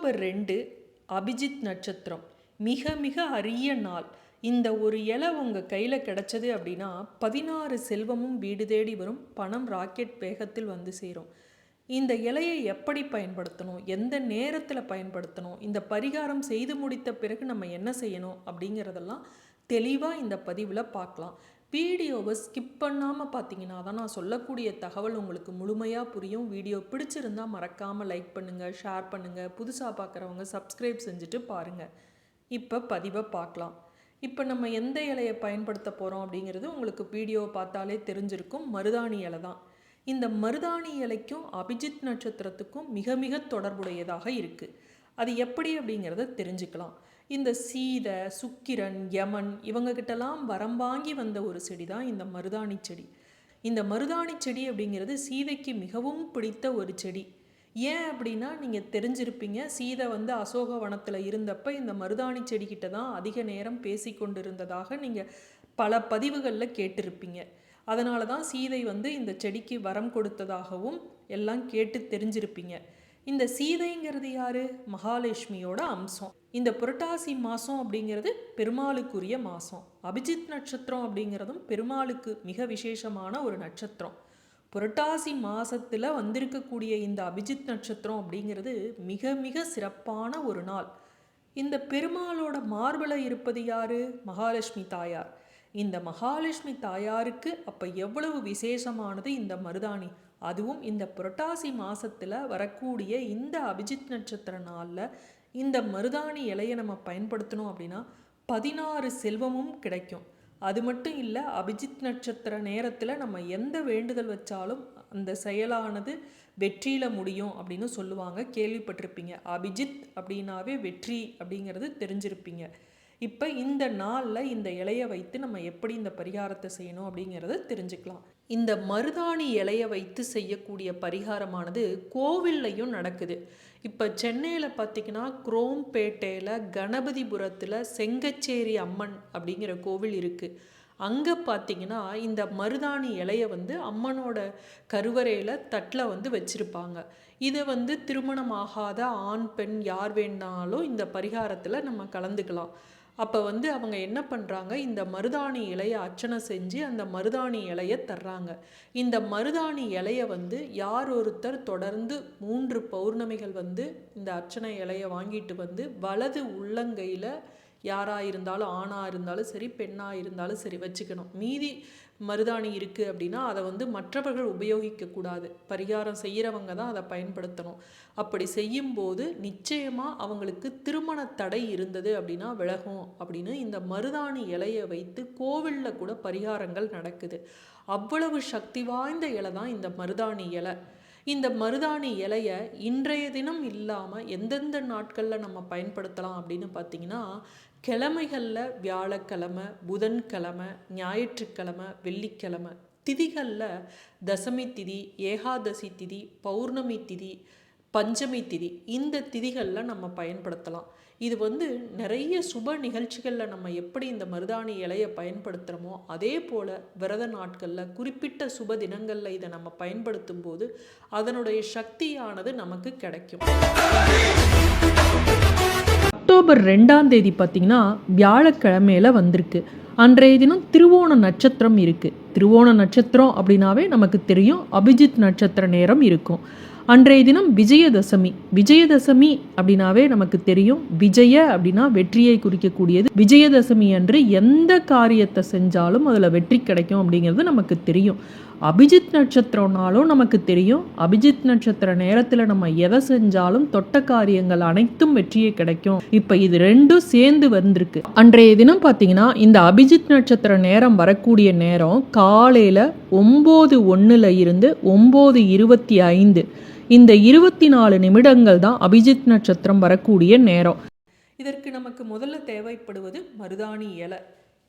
October ரெண்டு அபிஜித் நட்சத்திரம். மிக மிக அரிய நாள். இந்த ஒரு இலை உங்கள் கையில் கிடைச்சது அப்படின்னா பதினாறு செல்வமும் வீடு தேடி வரும் பணம் ராக்கெட் வேகத்தில் வந்து சேரும். இந்த இலையை எப்படி பயன்படுத்தணும்? எந்த நேரத்தில் பயன்படுத்தணும்? இந்த பரிகாரம் செய்து முடித்த பிறகு நம்ம என்ன செய்யணும்? அப்படிங்கிறதெல்லாம் தெளிவாக இந்த பதிவில் பார்க்கலாம். வீடியோவை ஸ்கிப் பண்ணாமல் பார்த்தீங்கன்னா தான் நான் சொல்லக்கூடிய தகவல் உங்களுக்கு முழுமையாக புரியும். வீடியோ பிடிச்சிருந்தா மறக்காமல் லைக் பண்ணுங்கள் ஷேர் பண்ணுங்கள் புதுசாக பார்க்குறவங்க சப்ஸ்கிரைப் செஞ்சுட்டு பாருங்கள் இப்போ பதிவை பார்க்கலாம். இப்போ நம்ம எந்த இலையை பயன்படுத்த போகிறோம் அப்படிங்கிறது உங்களுக்கு வீடியோ பார்த்தாலே தெரிஞ்சிருக்கும். மருதாணி இலை தான். இந்த மருதாணி இலைக்கும் அபிஜித் நட்சத்திரத்துக்கும் மிக மிக தொடர்புடையதாக இருக்குது அது எப்படி அப்படிங்கிறத தெரிஞ்சுக்கலாம். இந்த சீதை சுக்கிரன் யமன் இவங்ககிட்டலாம் வரம் வாங்கி வந்த ஒரு செடி தான் இந்த மருதாணி செடி. இந்த மருதாணி செடி அப்படிங்கிறது சீதைக்கு மிகவும் பிடித்த ஒரு செடி. ஏன் அப்படின்னா நீங்கள் தெரிஞ்சிருப்பீங்க சீதை வந்து அசோக வனத்தில் இருந்தப்ப இந்த மருதாணி செடிக்கிட்ட தான் அதிக நேரம் பேசி கொண்டிருந்ததாக நீங்கள் பல பதிவுகளில் கேட்டிருப்பீங்க. அதனால தான் சீதை வந்து இந்த செடிக்கு வரம் கொடுத்ததாகவும் எல்லாம் கேட்டு தெரிஞ்சிருப்பீங்க. இந்த சீதைங்கிறது யாரு? மகாலட்சுமியோட அம்சம். இந்த புரட்டாசி மாதம் அப்படிங்கிறது பெருமாளுக்குரிய மாதம் அபிஜித் நட்சத்திரம் அப்படிங்கிறதும் பெருமாளுக்கு மிக விசேஷமான ஒரு நட்சத்திரம். புரட்டாசி மாதத்தில் வந்திருக்கக்கூடிய இந்த அபிஜித் நட்சத்திரம் அப்படிங்கிறது மிக மிக சிறப்பான ஒரு நாள். இந்த பெருமாளோட மார்பில் இருப்பது யாரு? மகாலட்சுமி தாயார். இந்த மகாலட்சுமி தாயாருக்கு அப்போ எவ்வளவு விசேஷமானது இந்த மருதாணி? அதுவும் இந்த புரட்டாசி மாதத்தில் வரக்கூடிய இந்த அபிஜித் நட்சத்திர நாளில் இந்த மருதாணி இலையை நம்ம பயன்படுத்தணும் அப்படின்னா பதினாறு செல்வமும் கிடைக்கும். அது மட்டும் இல்லை அபிஜித் நட்சத்திர நேரத்தில் நம்ம எந்த வேண்டுதல் வச்சாலும் அந்த செயலானது வெற்றியில் முடியும் அப்படின்னு சொல்லுவாங்க. கேள்விப்பட்டிருப்பீங்க. அபிஜித் அப்படின்னாவே வெற்றி அப்படிங்கிறது தெரிஞ்சிருப்பீங்க. இப்போ இந்த நாளில் இந்த இலையை வைத்து நம்ம எப்படி இந்த பரிகாரத்தை செய்யணும் அப்படிங்கிறத தெரிஞ்சுக்கலாம். இந்த மருதாணி இலையை வைத்து செய்யக்கூடிய பரிகாரமானது கோவில்லையும் நடக்குது. இப்போ சென்னையில் பார்த்திங்கன்னா குரோம்பேட்டையில் கணபதிபுரத்தில் செங்கச்சேரி அம்மன் அப்படிங்கிற கோவில் இருக்குது அங்கே பார்த்தீங்கன்னா இந்த மருதாணி இலையை வந்து அம்மனோட கருவறையில் தட்டில் வந்து வச்சுருப்பாங்க. இதை வந்து திருமணமாகாத ஆண் பெண் யார் வேணாலும் இந்த பரிகாரத்தில் நம்ம கலந்துக்கலாம். அப்போ வந்து அவங்க என்ன பண்ணுறாங்க இந்த மருதாணி இலையை அர்ச்சனை செஞ்சு அந்த மருதாணி இலையை தர்றாங்க. இந்த மருதாணி இலையை வந்து யார் ஒருத்தர் தொடர்ந்து மூன்று பௌர்ணமிகள் வந்து இந்த அர்ச்சனை இலையை வாங்கிட்டு வந்து வலது உள்ளங்கையில் யாராக இருந்தாலும் ஆணாக இருந்தாலும் சரி பெண்ணாக இருந்தாலும் சரி வச்சுக்கணும். மீதி மருதாணி இருக்குது அப்படின்னா அதை வந்து மற்றவர்கள் உபயோகிக்கக்கூடாது. பரிகாரம் செய்கிறவங்க தான் அதை பயன்படுத்தணும். அப்படி செய்யும்போது நிச்சயமாக அவங்களுக்கு திருமண தடை இருந்தது அப்படின்னா விலகும் அப்படின்னு இந்த மருதாணி இலையை வைத்து கோவிலில் கூட பரிகாரங்கள் நடக்குது. அவ்வளவு சக்தி வாய்ந்த இலை தான் இந்த மருதாணி இலை. இந்த மருதாணி இலையை இன்றைய தினம் இல்லாமல் எந்தெந்த நாட்களில் நம்ம பயன்படுத்தலாம் அப்படின்னு பார்த்தீங்கன்னா கிழமைகளில் வியாழக்கிழமை புதன்கிழமை ஞாயிற்றுக்கிழமை வெள்ளிக்கிழமை திதிகளில் தசமி திதி ஏகாதசி திதி பௌர்ணமி திதி பஞ்சமி திதி. இந்த திதிகளில் நம்ம பயன்படுத்தலாம். இது வந்து நிறைய சுப நிகழ்ச்சிகளில் நம்ம எப்படி இந்த மருதாணி இலையை பயன்படுத்துகிறோமோ அதே போல் விரத நாட்களில் குறிப்பிட்ட சுப தினங்களில் இதை நம்ம பயன்படுத்தும் போது அதனுடைய சக்தியானது நமக்கு கிடைக்கும். அக்டோபர் ரெண்டாம் தேதி பார்த்திங்கன்னா வியாழக்கிழமையில வந்திருக்கு. அன்றைய தினம் திருவோண நட்சத்திரம் இருக்குது திருவோண நட்சத்திரம் அப்படின்னாவே நமக்கு தெரியும். அபிஜித் நட்சத்திர நேரம் இருக்கும். அன்றைய தினம் விஜயதசமி. விஜயதசமி அப்படின்னாவே நமக்கு தெரியும். விஜய அப்படின்னா வெற்றியை குறிக்கக்கூடியது. விஜயதசமி அன்று எந்த காரியத்தை செஞ்சாலும் அதில் வெற்றி கிடைக்கும் அப்படிங்கிறது நமக்கு தெரியும். அபிஜித் நட்சத்திரம்னாலும் நமக்கு தெரியும். அபிஜித் நட்சத்திர நேரத்தில் நம்ம எதை செஞ்சாலும் தொட்ட காரியங்கள் அனைத்தும் வெற்றியே கிடைக்கும். இப்போ இது ரெண்டும் சேர்ந்து வந்திருக்கு. அன்றைய தினம் பார்த்தீங்கன்னா இந்த அபிஜித் நட்சத்திர நேரம் வரக்கூடிய நேரம் காலையில் ஒம்பது ஒன்றில் இருந்து ஒம்பது இருபத்தி ஐந்து. இந்த இருபத்தி நாலு நிமிடங்கள் தான் அபிஜித் நட்சத்திரம் வரக்கூடிய நேரம். இதற்கு நமக்கு முதல்ல தேவைப்படுவது மருதாணி இலை.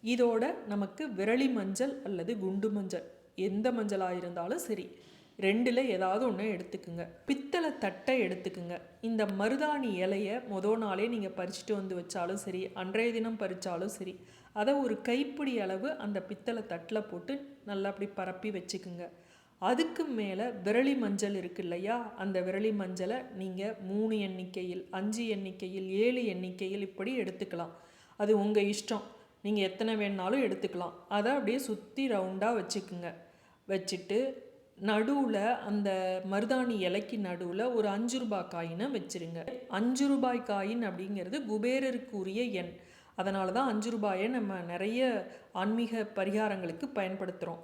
இதோட நமக்கு விரலி மஞ்சள் அல்லது குண்டு மஞ்சள் எந்த மஞ்சளாக இருந்தாலும் சரி. ரெண்டில் ஏதாவது ஒன்று எடுத்துக்குங்க. பித்தளை தட்டை எடுத்துக்குங்க. இந்த மருதாணி இலையை மொதல் நாளே நீங்கள் பறிச்சுட்டு வந்து வச்சாலும் சரி அன்றைய தினம் பறித்தாலும் சரி அதை ஒரு கைப்பிடி அளவு அந்த பித்தளை தட்டில் போட்டு நல்லா அப்படி பரப்பி வச்சுக்குங்க. அதுக்கு மேலே விரலி மஞ்சள் இருக்கு இல்லையா? அந்த விரலி மஞ்சளை நீங்கள் மூணு எண்ணிக்கையில் அஞ்சு எண்ணிக்கையில் ஏழு எண்ணிக்கையில் இப்படி எடுத்துக்கலாம். அது உங்கள் இஷ்டம். நீங்கள் எத்தனை வேணாலும் எடுத்துக்கலாம். அதை அப்படியே சுற்றி ரவுண்டாக வச்சுக்குங்க. வச்சுட்டு நடுவில் அந்த மருதாணி இலைக்கு நடுவில் ஒரு அஞ்சு ரூபாய் காயினை வச்சுருங்க. அஞ்சு ரூபாய் காயின் அப்படிங்கிறது குபேரருக்குரிய எண். அதனால தான் அஞ்சு ரூபாயை நம்ம நிறைய ஆன்மீக பரிகாரங்களுக்கு பயன்படுத்துகிறோம்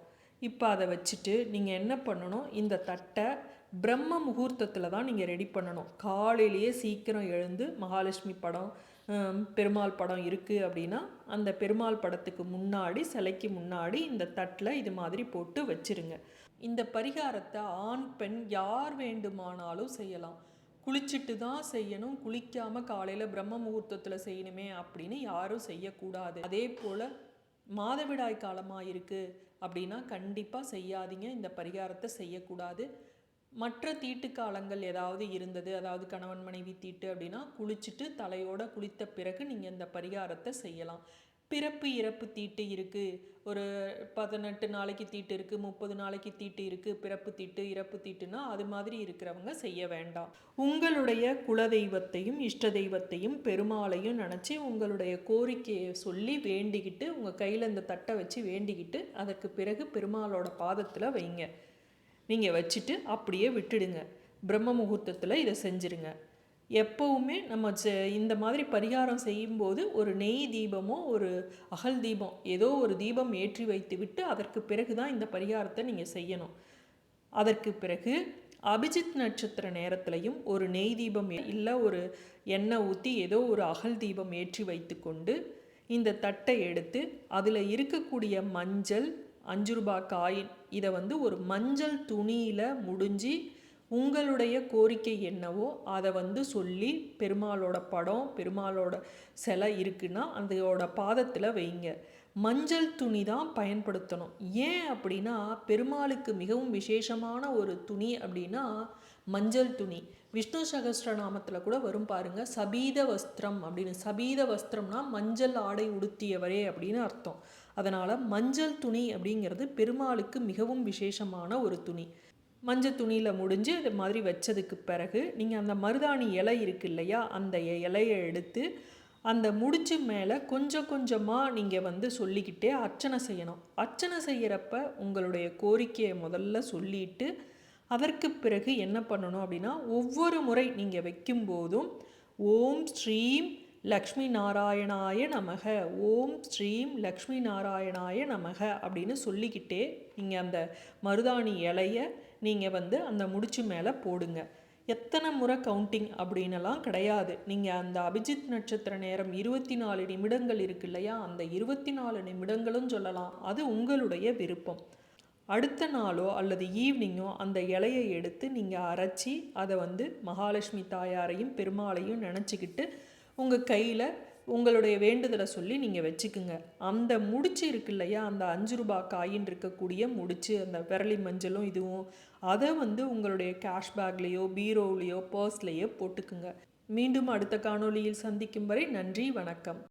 இப்போ அதை வச்சுட்டு நீங்கள் என்ன பண்ணணும்? இந்த தட்டை பிரம்ம முகூர்த்தத்தில் தான் நீங்கள் ரெடி பண்ணணும். காலையிலேயே சீக்கிரம் எழுந்து மகாலட்சுமி படம் பெருமாள் படம் இருக்குது அப்படின்னா அந்த பெருமாள் படத்துக்கு முன்னாடி சிலைக்கு முன்னாடி இந்த தட்டில் இது மாதிரி போட்டு வச்சிருங்க. இந்த பரிகாரத்தை ஆண் பெண் யார் வேண்டுமானாலும் செய்யலாம். குளிச்சுட்டு தான் செய்யணும். குளிக்காமல் காலையில் பிரம்ம முகூர்த்தத்தில் செய்யணுமே அப்படின்னு யாரும் செய்யக்கூடாது. அதே போல் மாதவிடாய் காலமாக இருக்குது அப்படின்னா கண்டிப்பாக செய்யாதீங்க. இந்த பரிகாரத்தை செய்யக்கூடாது. மற்ற தீட்டு காலங்கள் ஏதாவது இருந்தது அதாவது கணவன் மனைவி தீட்டு அப்படின்னா குளிச்சுட்டு தலையோட குளித்த பிறகு நீங்கள் இந்த பரிகாரத்தை செய்யலாம். பிறப்பு இறப்பு தீட்டு இருக்குது ஒரு பதினெட்டு நாளைக்கு தீட்டு இருக்குது முப்பது நாளைக்கு தீட்டு இருக்குது பிறப்பு தீட்டு இறப்பு தீட்டுனா அது மாதிரி இருக்கிறவங்க செய்ய வேண்டாம். உங்களுடைய குலதெய்வத்தையும் இஷ்ட தெய்வத்தையும் பெருமாளையும் நினச்சி உங்களுடைய கோரிக்கையை சொல்லி வேண்டிக்கிட்டு உங்கள் கையில் இந்த தட்டை வச்சு வேண்டிக்கிட்டு அதற்கு பிறகு பெருமாளோட பாதத்தில் வைங்க. நீங்கள் வச்சுட்டு அப்படியே விட்டுடுங்க. பிரம்ம முகூர்த்தத்தில் இதை செஞ்சுருங்க. எப்போவுமே நம்ம செ- இந்த மாதிரி பரிகாரம் செய்யும்போது ஒரு நெய் தீபமோ ஒரு அகல் தீபம் ஏதோ ஒரு தீபம் ஏற்றி வைத்து விட்டு அதற்கு பிறகு தான் இந்த பரிகாரத்தை நீங்கள் செய்யணும். அதற்கு பிறகு அபிஜித் நட்சத்திர நேரத்திலையும் ஒரு நெய் தீபம் இல்லை ஒரு எண்ணெய் ஊற்றி ஏதோ ஒரு அகல் தீபம் ஏற்றி வைத்து கொண்டு இந்த தட்டை எடுத்து அதில் இருக்கக்கூடிய மஞ்சள் அஞ்சு ரூபாய் காயின் இதை வந்து ஒரு மஞ்சள் துணியில் முடிஞ்சு உங்களுடைய கோரிக்கை என்னவோ அதை வந்து சொல்லி பெருமாளோட படம் பெருமாளோட சிலை இருக்குன்னா அதோட பாதத்தில் வைங்க. மஞ்சள் துணி தான் பயன்படுத்தணும். ஏன் அப்படின்னா பெருமாளுக்கு மிகவும் விசேஷமான ஒரு துணி அப்படின்னா மஞ்சள் துணி. விஷ்ணு சகஸ்ர நாமத்தில் கூட வரும் பாருங்க சபீத வஸ்திரம் அப்படின்னு. சபீத வஸ்திரம்னா மஞ்சள் ஆடை உடுத்தியவரே அப்படின்னு அர்த்தம். அதனால் மஞ்சள் துணி அப்படிங்கிறது பெருமாளுக்கு மிகவும் விசேஷமான ஒரு துணி. மஞ்சள் துணியில் முடிஞ்சு இது மாதிரி வச்சதுக்கு பிறகு நீங்கள் அந்த மருதாணி இலை இருக்கு இல்லையா அந்த இலையை எடுத்து அந்த முடிச்சு மேலே கொஞ்சம் கொஞ்சமாக நீங்கள் வந்து சொல்லிக்கிட்டே அர்ச்சனை செய்யணும். அர்ச்சனை செய்கிறப்ப உங்களுடைய கோரிக்கையை முதல்ல சொல்லிட்டு அதற்கு பிறகு என்ன பண்ணணும் அப்படின்னா ஒவ்வொரு முறை நீங்கள் வைக்கும்போதும் ஓம் ஸ்ரீம் லக்ஷ்மி நாராயணாய நமக ஓம் ஸ்ரீம் லக்ஷ்மி நாராயணாய நமக அப்படின்னு சொல்லிக்கிட்டே நீங்கள் அந்த மருதாணி இலையை நீங்கள் வந்து அந்த முடிச்சு மேலே போடுங்க. எத்தனை முறை கவுண்டிங் அப்படின்னலாம் கிடையாது. நீங்கள் அந்த அபிஜித் நட்சத்திர நேரம் இருபத்தி நாலு நிமிடங்கள் இருக்கு இல்லையா? அந்த இருபத்தி நாலு நிமிடங்களும் சொல்லலாம். அது உங்களுடைய விருப்பம். அடுத்த நாளோ அல்லது ஈவினிங்கோ அந்த இலையை எடுத்து நீங்கள் அரைச்சி அதை வந்து மகாலட்சுமி தாயாரையும் பெருமாளையும் நினச்சிக்கிட்டு உங்கள் கையில் உங்களுடைய வேண்டுதலை சொல்லி நீங்கள் வச்சுக்குங்க. அந்த முடிச்சு இருக்கு இல்லையா? அந்த அஞ்சு ரூபாய் காயின் இருக்கக்கூடிய முடிச்சு அந்த விரலி மஞ்சளும் இதுவும் அதை வந்து உங்களுடைய கேஷ் பேக்லேயோ பீரோவிலையோ பர்ஸ்லேயோ போட்டுக்குங்க. மீண்டும் அடுத்த காணொளியில் சந்திக்கும் வரை நன்றி வணக்கம்.